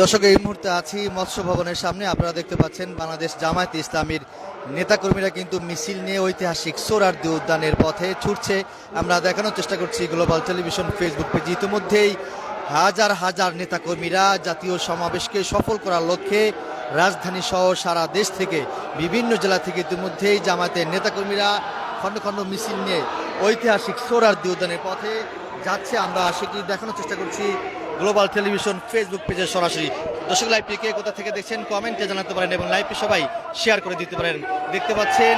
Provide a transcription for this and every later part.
দর্শক, এই মুহূর্তে আছি মৎস্য ভবনের সামনে। আপনারা দেখতে পাচ্ছেন বাংলাদেশ জামায়াত ইসলামীর নেতাকর্মীরা কিন্তু মিছিল নিয়ে ঐতিহাসিক সোরারদি উদ্যানের পথে ছুটছে। আমরা দেখানোর চেষ্টা করছি গ্লোবাল টেলিভিশন ফেসবুক পেজে। ইতিমধ্যেই হাজার হাজার নেতাকর্মীরা জাতীয় সমাবেশকে সফল করার লক্ষ্যে রাজধানী সহ সারা দেশ থেকে, বিভিন্ন জেলা থেকে ইতিমধ্যেই জামায়াতের নেতাকর্মীরা খণ্ড খণ্ড মিছিল নিয়ে ঐতিহাসিক সোরারদি উদ্যানের পথে যাচ্ছে। আমরা সেটি দেখানোর চেষ্টা করছি গ্লোবাল টেলিভিশন ফেসবুক পেজে সরাসরি। দর্শক লাইভটি কে কোথা থেকে দেখছেন কমেন্টে জানাতে পারেন এবং লাইভটি সবাই শেয়ার করে দিতে পারেন। দেখতে পাচ্ছেন,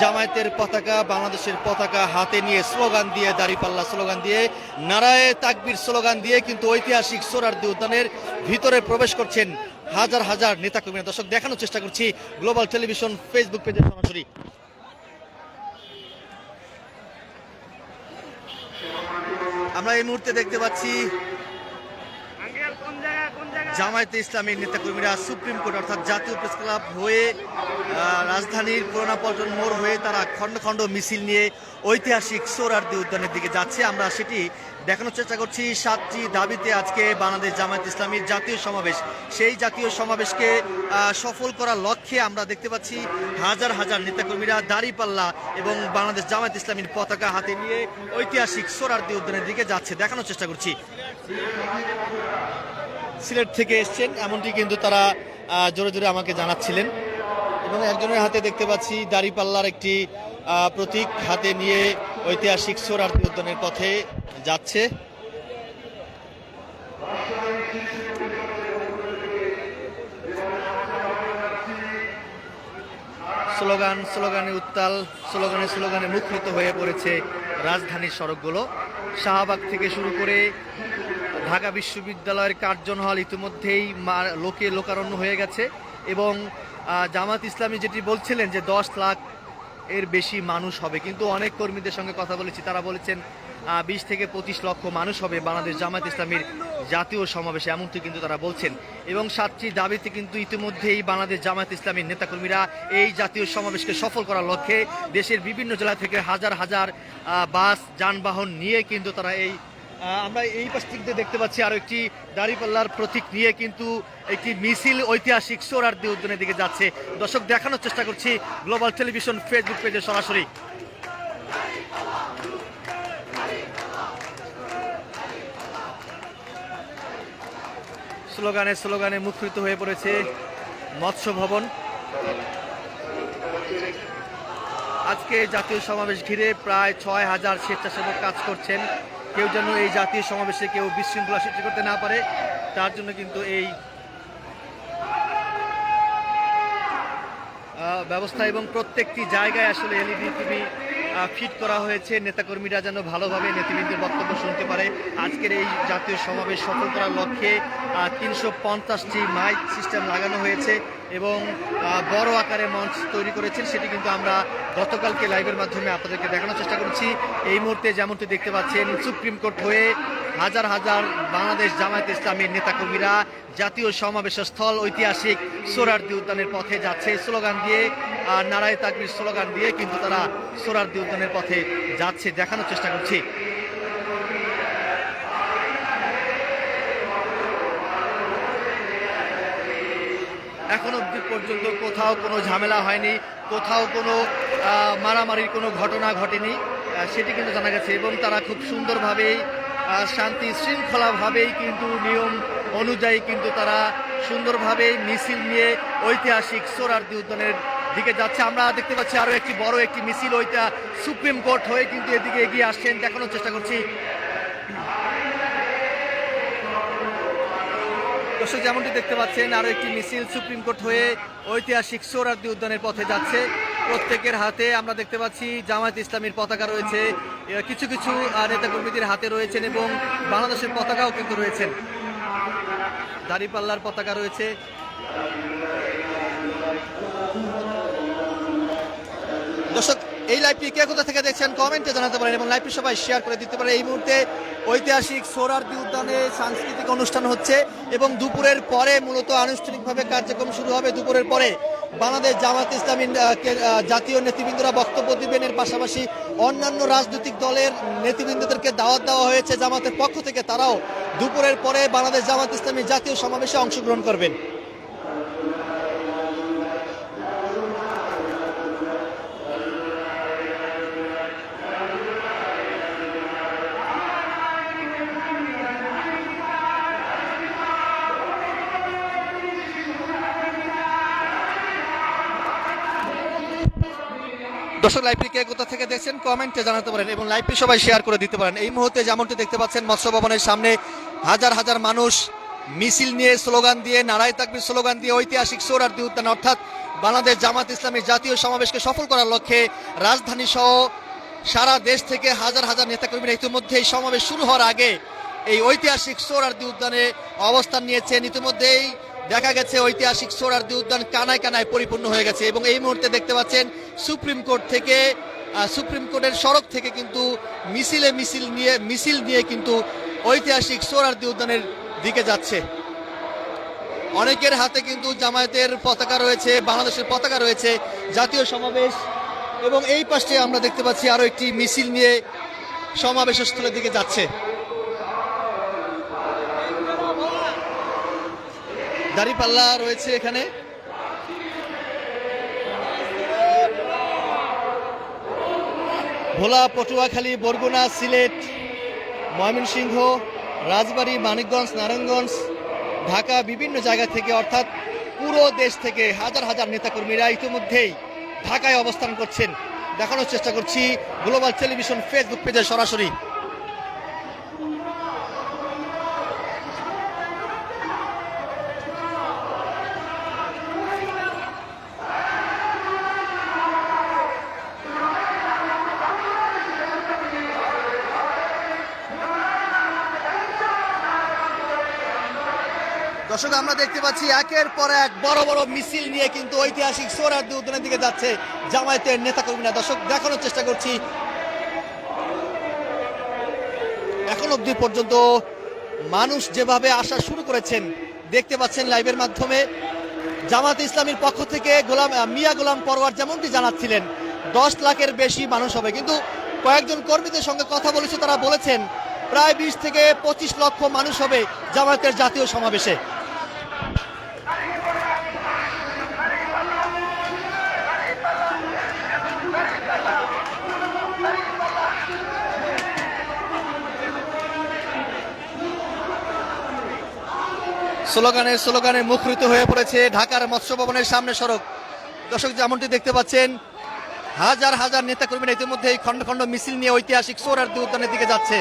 জামায়াতের পতাকা, বাংলাদেশের পতাকা হাতে নিয়ে স্লোগান দিয়ে দাড়িপাল্লা স্লোগান দিয়ে, নারায়ে তাকবির স্লোগান দিয়ে কিন্তু ঐতিহাসিক সোরারদি উদ্যানের ভিতরে প্রবেশ করছেন হাজার হাজার নেতাকর্মীরা। দর্শক, দেখানোর চেষ্টা করছি গ্লোবাল টেলিভিশন ফেসবুক পেজে সরাসরি। আমরা এই মুহূর্তে দেখতে পাচ্ছি জামায়াতে ইসলামীর নেতাকর্মীরা সুপ্রিম কোর্ট অর্থাৎ জাতীয় প্রেস ক্লাব হয়ে রাজধানীর পুরোনা পল্টন মোড় হয়ে তারা খণ্ড খণ্ড মিছিল নিয়ে ঐতিহাসিক সোরারদি উদ্যানের দিকে যাচ্ছে। আমরা সেটি দেখানোর চেষ্টা করছি। সাতটি দাবিতে আজকে বাংলাদেশ জামায়াত ইসলামীর জাতীয় সমাবেশ। সেই জাতীয় সমাবেশকে সফল করার লক্ষ্যে আমরা দেখতে পাচ্ছি হাজার হাজার নেতাকর্মীরা দাঁড়িপাল্লা এবং বাংলাদেশ জামায়াত ইসলামীর পতাকা হাতে নিয়ে ঐতিহাসিক সোরারদি উদ্যানের দিকে যাচ্ছে। দেখানোর চেষ্টা করছি। সিলেট থেকে এসছেন, এমনটি কিন্তু তারা জোরে জোরে আমাকে জানাচ্ছিলেন। এবং একজনের হাতে দেখতে পাচ্ছি দাড়িপাল্লার একটি প্রতীক হাতে নিয়ে ঐতিহাসিক সোরারদি উদ্যানের পথে যাচ্ছে। স্লোগান, স্লোগানে উত্তাল, স্লোগানে স্লোগানে মুখরিত হয়ে পড়েছে রাজধানীর সড়কগুলো। শাহবাগ থেকে শুরু করে ঢাকা বিশ্ববিদ্যালয়ের কার্জন হল ইতিমধ্যেই লোকে লোকারণ্য হয়ে গেছে এবং জামাত ইসলামী যেটি বলছিলেন যে দশ লাখ এর বেশি মানুষ হবে, কিন্তু অনেক কর্মীদের সঙ্গে কথা বলেছি। তারা বলেছেন বিশ থেকে পঁচিশ লক্ষ মানুষ হবে বাংলাদেশ জামাত ইসলামীর জাতীয় সমাবেশে, এমনটি কিন্তু তারা বলছেন। এবং সাতটি দাবিতে কিন্তু ইতিমধ্যেই বাংলাদেশ জামাত ইসলামীর নেতাকর্মীরা এই জাতীয় সমাবেশকে সফল করার লক্ষ্যে দেশের বিভিন্ন জেলা থেকে হাজার হাজার বাস, যানবাহন নিয়ে কিন্তু তারা এই আমরা এই পাশ থেকে দেখতে পাচ্ছি আরও একটি দাড়িপাল্লার প্রতীক নিয়ে কিন্তু একটি মিছিল ঐতিহাসিক সোরারদি উদ্যানের দিকে যাচ্ছে। দর্শক, দেখানোর চেষ্টা করছি গ্লোবাল টেলিভিশন ফেসবুক পেজে সরাসরি। স্লোগানে স্লোগানে মুখরিত হয়ে পড়েছে মৎস্য ভবন। আজকে জাতীয় সমাবেশ ঘিরে প্রায় ছয় হাজার স্বেচ্ছাসেবক কাজ করছেন। কেউ যেন এই জাতীয় সমাবেশে কেউ বিশৃঙ্খলা সৃষ্টি করতে না পারে, তার জন্য কিন্তু এই ব্যবস্থা এবং প্রত্যেকটি জায়গায় আসলে এলইডি টিভি ফিট করা হয়েছে। নেতাকর্মীরা যেন ভালোভাবে নেতৃবৃন্দের বক্তব্য শুনতে পারে। আজকের এই জাতীয় সমাবেশ সফল করার লক্ষ্যে তিনশো পঞ্চাশটি মাইক সিস্টেম লাগানো হয়েছে এবং বড় আকারে মঞ্চ তৈরি করেছেন। সেটি কিন্তু আমরা গতকালকে লাইভের মাধ্যমে আপনাদেরকে দেখানোর চেষ্টা করছি। এই মুহূর্তে যেমনটি দেখতে পাচ্ছেন, সুপ্রিম কোর্ট হয়ে হাজার হাজার বাংলাদেশ জামায়াত ইসলামীর নেতাকর্মীরা জাতীয় সমাবেশের স্থল ঐতিহাসিক সোরারদি উদ্যানের পথে যাচ্ছে। স্লোগান দিয়ে নারায় তাকবির স্লোগান দিয়ে কিন্তু তারা সোরারদি উদ্যানের পথে যাচ্ছে, দেখানোর চেষ্টা করছি। এখন অবধি পর্যন্ত কোথাও কোনো ঝামেলা হয়নি, কোথাও কোনো মারামারির কোনো ঘটনা ঘটেনি সেটি কিন্তু জানা গেছে এবং তারা খুব সুন্দরভাবেই শান্তি শৃঙ্খলাভাবেই কিন্তু নিয়ম অনুযায়ী কিন্তু তারা সুন্দরভাবেই মিছিল নিয়ে ঐতিহাসিক সোরারদি উদ্যানের দিকে যাচ্ছে। আমরা দেখতে পাচ্ছি আরও একটি বড় একটি মিছিল, ওইটা সুপ্রিম কোর্ট হয়ে কিন্তু এদিকে এগিয়ে আসছেন, দেখানোর চেষ্টা করছি। দর্শক, যেমনটি দেখতে পাচ্ছেন, আরও একটি মিছিল সুপ্রিম কোর্ট হয়ে ঐতিহাসিক সোহরার্দি উদ্যানের পথে যাচ্ছে। প্রত্যেকের হাতে আমরা দেখতে পাচ্ছি জামায়াত ইসলামীর পতাকা রয়েছে। কিছু কিছু নেতাকর্মীদের হাতে রয়েছেন এবং বাংলাদেশের পতাকাও কিন্তু রয়েছেন। দাড়িপাল্লার পতাকা রয়েছে। দর্শক, এই লাইভটি কে কোথা থেকে দেখছেন কমেন্টে জানাতে পারেন এবং লাইভটি সবাই শেয়ার করে দিতে পারেন। এই মুহূর্তে ঐতিহাসিক সোহরার্দি উদ্যানে সাংস্কৃতিক অনুষ্ঠান হচ্ছে এবং দুপুরের পরে মূলত আনুষ্ঠানিকভাবে কার্যক্রম শুরু হবে। দুপুরের পরে বাংলাদেশ জামাত ইসলামী জাতীয় নেতৃবৃন্দরা বক্তব্য দিবেন। এর পাশাপাশি অন্যান্য রাজনৈতিক দলের নেতৃবৃন্দদেরকে দাওয়াত দেওয়া হয়েছে জামাতের পক্ষ থেকে। তারাও দুপুরের পরে বাংলাদেশ জামাত ইসলামী জাতীয় সমাবেশে অংশগ্রহণ করবেন। দর্শক লাইভটি কে কোথা থেকে দেখছেন কমেন্টে জানাতে পারেন এবং লাইভটি সবাই শেয়ার করে দিতে পারেন। এই মুহূর্তে যেমনটি দেখতে পাচ্ছেন, মৎস্য ভবনের সামনে হাজার হাজার মানুষ মিছিল নিয়ে স্লোগান দিয়ে, নারাই তাকবির স্লোগান দিয়ে ঐতিহাসিক সোহরার্দি উদ্যান, অর্থাৎ বাংলাদেশ জামাত ইসলামীর জাতীয় সমাবেশকে সফল করার লক্ষ্যে রাজধানী সহ সারা দেশ থেকে হাজার হাজার নেতাকর্মীরা ইতিমধ্যে এই সমাবেশ শুরু হওয়ার আগে এই ঐতিহাসিক সোহরার্দি উদ্যানে অবস্থান নিয়েছেন। ইতিমধ্যেই দেখা গেছে ঐতিহাসিক সোহরার্দি উদ্যান কানায় কানায় পরিপূর্ণ হয়ে গেছে এবং এই মুহূর্তে দেখতে পাচ্ছেন সুপ্রিম কোর্ট থেকে সুপ্রিম কোর্টের সড়ক থেকে কিন্তু মিছিলে মিছিল নিয়ে মিছিল নিয়ে কিন্তু ঐতিহাসিক সোহরার্দি উদ্যানের দিকে যাচ্ছে। অনেকের হাতে কিন্তু জামায়াতের পতাকা রয়েছে, বাংলাদেশের পতাকা রয়েছে, জাতীয় সমাবেশ। এবং এই পাশে আমরা দেখতে পাচ্ছি আরও একটি মিছিল নিয়ে সমাবেশস্থলের দিকে যাচ্ছে। দাড়িপাল্লা রয়েছে এখানে। ভোলা, পটুয়াখালী, বরগুনা, সিলেট, ময়মনসিংহ, রাজবাড়ী, মানিকগঞ্জ, নারায়ণগঞ্জ, ঢাকা বিভিন্ন জায়গা থেকে অর্থাৎ পুরো দেশ থেকে হাজার হাজার নেতাকর্মীরা ইতিমধ্যেই ঢাকায় অবস্থান করছেন। দেখানোর চেষ্টা করছি গ্লোবাল টেলিভিশন ফেসবুক পেজে সরাসরি। দর্শক, আমরা দেখতে পাচ্ছি একের পর এক বড় বড় মিছিল নিয়ে কিন্তু ঐতিহাসিক সোহরার্দি উদ্যানের দিকে যাচ্ছে জামায়াতের নেতাকর্মীরা। দর্শক, দেখানোর চেষ্টা করছি। এখন অবধি পর্যন্ত মানুষ যেভাবে আসা শুরু করেছেন, দেখতে পাচ্ছেন লাইভের মাধ্যমে। জামাত ইসলামীর পক্ষ থেকে গোলাম মিয়া গোলাম পরওয়ার যেমনটি জানাচ্ছিলেন, দশ লাখের বেশি মানুষ হবে। কিন্তু কয়েকজন কর্মীদের সঙ্গে কথা বলেছে, তারা বলেছেন, প্রায় বিশ থেকে পঁচিশ লক্ষ মানুষ হবে জামায়াতের জাতীয় সমাবেশে। স্লোগানে স্লোগানে মুখরিত হয়ে পড়েছে ঢাকার মৎস্য ভবনের সামনে সড়ক। দর্শক, যেমনটি দেখতে পাচ্ছেন, হাজার হাজার নেতাকর্মীরা ইতিমধ্যে এই খণ্ড খণ্ড মিছিল নিয়ে ঐতিহাসিক সোরার উদ্যানের দিকে যাচ্ছে।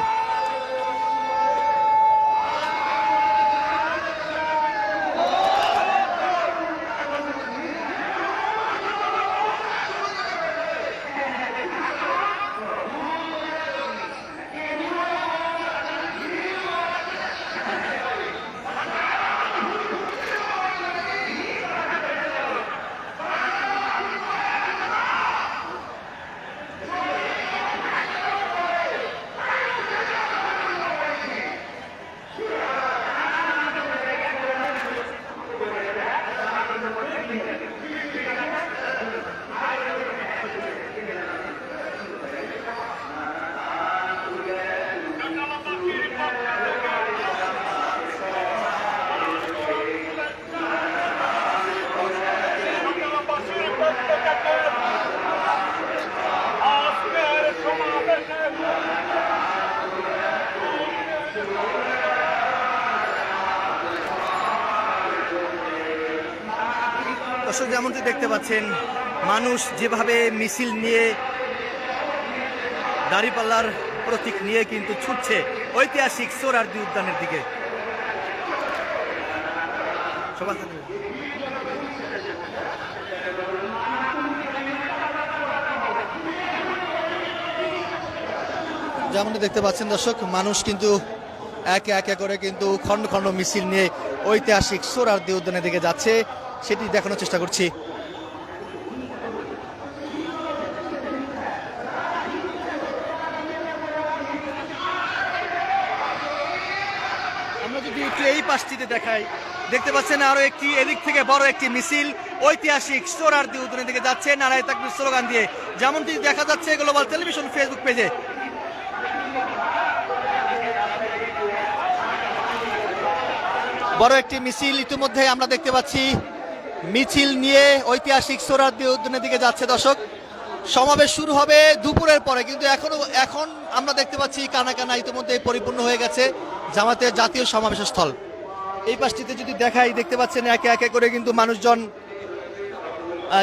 দর্শক যেমনটি দেখতে পাচ্ছেন, মানুষ যেভাবে মিছিল নিয়ে দাড়িপাল্লার প্রতীক নিয়ে কিন্তু ছুটছে ঐতিহাসিক সোরারদি উদ্যানের দিকে। যেমনটি দেখতে পাচ্ছেন দর্শক, মানুষ কিন্তু একে একে করে কিন্তু খণ্ড খণ্ড মিছিল নিয়ে ঐতিহাসিক সোরারদি উদ্যানের দিকে যাচ্ছে। সেটি দেখানোর চেষ্টা করছি। আমরা যদি একটু এই পাশটিতে দেখাই, দেখতে পাচ্ছেন আরও একটি, এদিক থেকে বড় একটি মিছিল। ঐতিহাসিক সোরারদি উদ্যানের দিকে যাচ্ছে, নারায় তাকবির স্লোগান দিয়ে। যেমনটি দেখা যাচ্ছে গ্লোবাল টেলিভিশন ফেসবুক পেজে বড় একটি মিছিল ইতিমধ্যে আমরা দেখতে পাচ্ছি। মিছিল নিয়ে ঐতিহাসিক সোরারদি উদ্যানের দিকে যাচ্ছে দর্শক। সমাবেশ শুরু হবে দুপুরের পরে, কিন্তু এখনও, এখন আমরা দেখতে পাচ্ছি কানা কানা ইতিমধ্যে পরিপূর্ণ হয়ে গেছে জামাতের জাতীয় সমাবেশের স্থল এই পাশটিতে যদি দেখাই, দেখতে পাচ্ছেন একে একে করে কিন্তু মানুষজন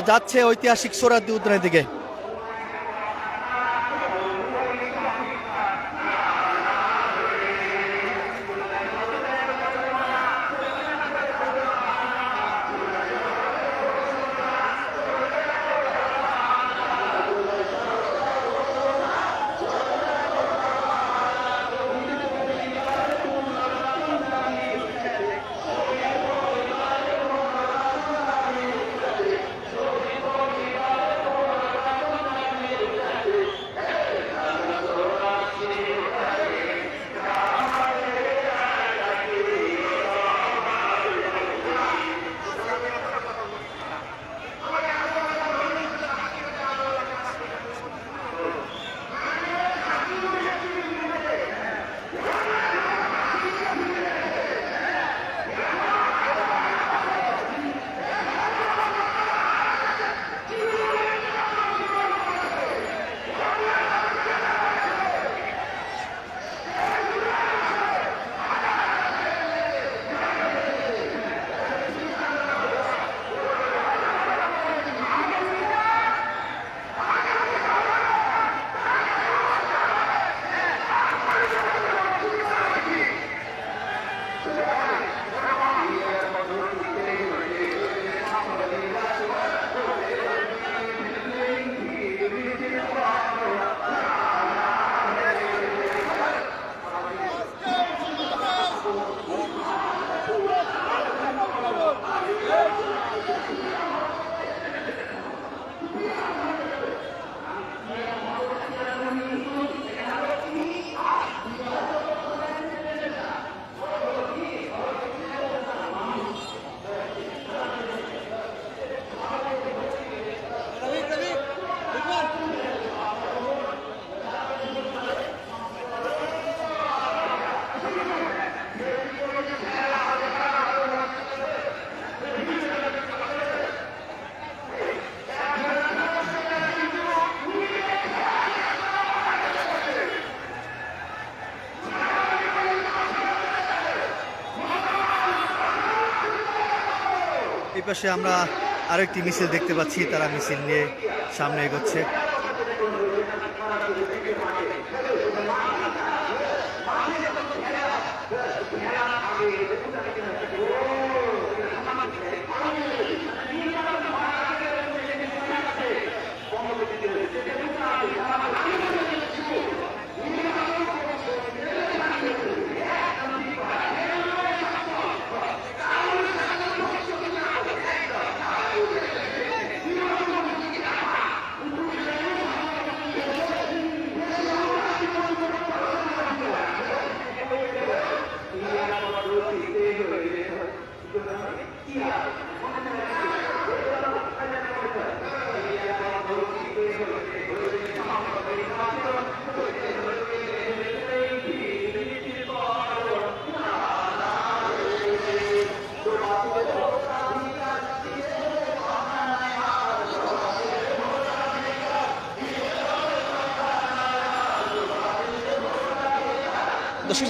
যাচ্ছে ঐতিহাসিক সোরারদি উদ্যানের দিকে। পাশে আমরা আরেকটি মিছিল দেখতে পাচ্ছি তারা মিছিল নিয়ে সামনে এগোচ্ছে।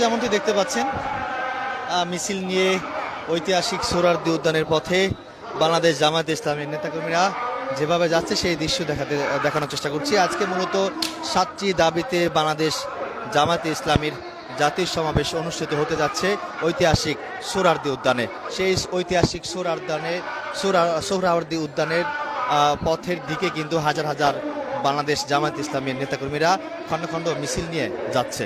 যেমনটি দেখতে পাচ্ছেন মিছিল নিয়ে ঐতিহাসিক সোরারদি উদ্যানের পথে বাংলাদেশ জামায়াত ইসলামের নেতাকর্মীরা যেভাবে যাচ্ছে, সেই দৃশ্য দেখাতে, দেখানোর চেষ্টা করছি। আজকে মূলত সাতটি দাবিতে বাংলাদেশ জামায়াতে ইসলামীর জাতীয় সমাবেশ অনুষ্ঠিত হতে যাচ্ছে ঐতিহাসিক সোরারদি উদ্যানে। সেই ঐতিহাসিক সোরারদানে সোরা সোহরাওয়ার্দী উদ্যানের পথের দিকে কিন্তু হাজার হাজার বাংলাদেশ জামায়াত ইসলামের নেতাকর্মীরা খণ্ড খণ্ড মিছিল নিয়ে যাচ্ছে।